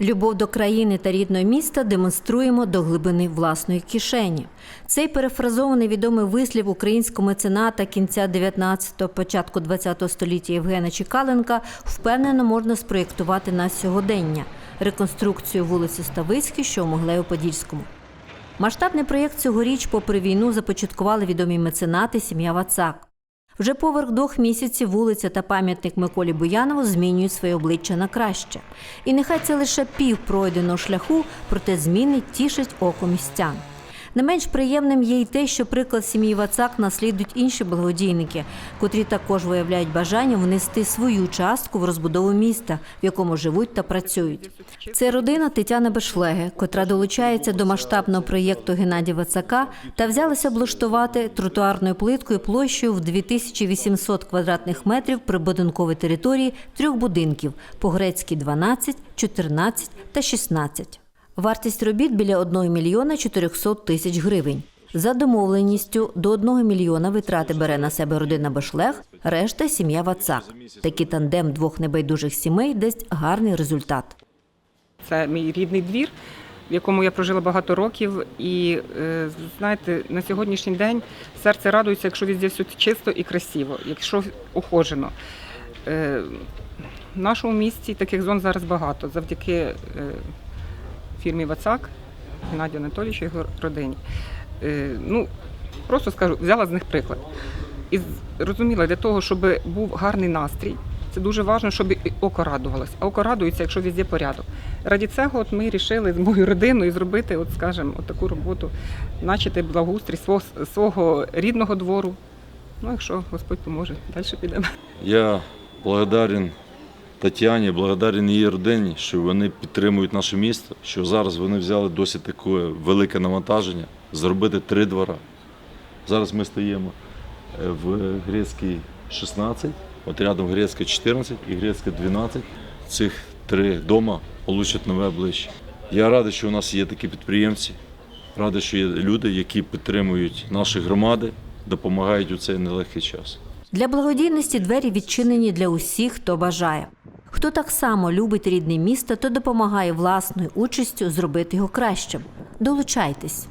Любов до країни та рідного міста демонструємо до глибини власної кишені. Цей перефразований відомий вислів українського мецената кінця 19-го, початку 20-го століття Євгена Чекаленка впевнено можна спроєктувати на сьогодення реконструкцію вулиці Ставицькій, що у Могилево-Подільському. Масштабний проєкт цьогоріч, попри війну, започаткували відомі меценати сім'я Вацак. Вже поверх двох місяців вулиця та пам'ятник Миколі Буянову змінюють своє обличчя на краще. І нехай це лише пів пройденого шляху, проте зміни тішать око містян. Не менш приємним є й те, що приклад сім'ї Вацак наслідують інші благодійники, котрі також виявляють бажання внести свою частку в розбудову міста, в якому живуть та працюють. Це родина Тетяни Бешлеги, котра долучається до масштабного проєкту Геннадія Вацака та взялася облаштувати тротуарною плиткою площею в 2800 квадратних метрів прибудинкової території трьох будинків по-грецьки 12, 14 та 16. Вартість робіт біля 1 мільйона 400 тисяч гривень. За домовленістю до 1 мільйона витрати бере на себе родина Бешлег, решта сім'я Вацак. Такий тандем двох небайдужих сімей дасть гарний результат. Це мій рідний двір, в якому я прожила багато років. І е, знаєте, на сьогоднішній день серце радується, якщо везде все чисто і красиво, якщо ухожено. Е, В нашому місті таких зон зараз багато завдяки е, фірмі Вацак, Геннадію Анатолійовичу і його родині. Е, Ну, просто скажу, взяла з них приклад. І розуміла, для того, щоб був гарний настрій, це дуже важливо, щоб і око радувалось. А око радується, якщо везде порядок. Раді цього от ми вирішили з моєю родиною зробити, от, скажімо, от таку роботу, начати благоустрій свого, свого рідного двору. Ну, якщо Господь поможе, далі підемо. Я благодарен Тетяні, благодарен її родині, що вони підтримують наше місто, що зараз вони взяли досить таке велике навантаження зробити три двора. Зараз ми стоїмо е, в Грецькій 16, от рядом Грецька 14 і Грецька 12. Цих три дома получать нове обличчя. Я радий, що у нас є такі підприємці, радий, що є люди, які підтримують наші громади, допомагають у цей нелегкий час. Для благодійності двері відчинені для усіх, хто бажає. Хто так само любить рідне місто, то допомагає власною участю зробити його кращим. Долучайтесь.